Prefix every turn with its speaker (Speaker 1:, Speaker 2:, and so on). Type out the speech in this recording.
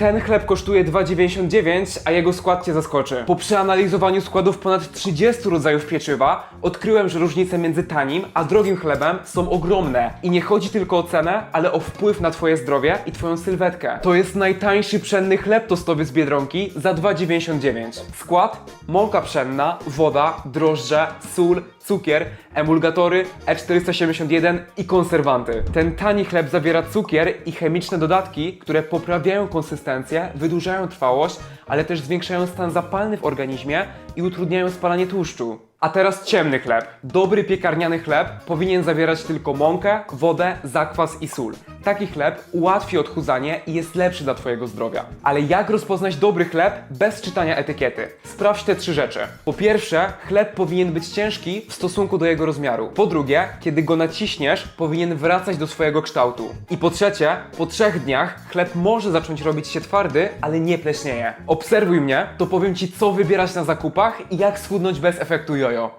Speaker 1: Ten chleb kosztuje 2,99, a jego skład cię zaskoczy. Po przeanalizowaniu składów ponad 30 rodzajów pieczywa, odkryłem, że różnice między tanim a drogim chlebem są ogromne. I nie chodzi tylko o cenę, ale o wpływ na twoje zdrowie i twoją sylwetkę. To jest najtańszy pszenny chleb tostowy z Biedronki za 2,99. Skład? Mąka pszenna, woda, drożdże, sól, cukier, emulgatory, E471 i konserwanty. Ten tani chleb zawiera cukier i chemiczne dodatki, które poprawiają konsystencję, wydłużają trwałość, ale też zwiększają stan zapalny w organizmie i utrudniają spalanie tłuszczu. A teraz ciemny chleb. Dobry piekarniany chleb powinien zawierać tylko mąkę, wodę, zakwas i sól. Taki chleb ułatwi odchudzanie i jest lepszy dla Twojego zdrowia. Ale jak rozpoznać dobry chleb bez czytania etykiety? Sprawdź te trzy rzeczy. Po pierwsze, chleb powinien być ciężki w stosunku do jego rozmiaru. Po drugie, kiedy go naciśniesz, powinien wracać do swojego kształtu. I po trzecie, po trzech dniach chleb może zacząć robić się twardy, ale nie pleśnieje. Obserwuj mnie, to powiem Ci, co wybierać na zakupach i jak schudnąć bez efektu jojo.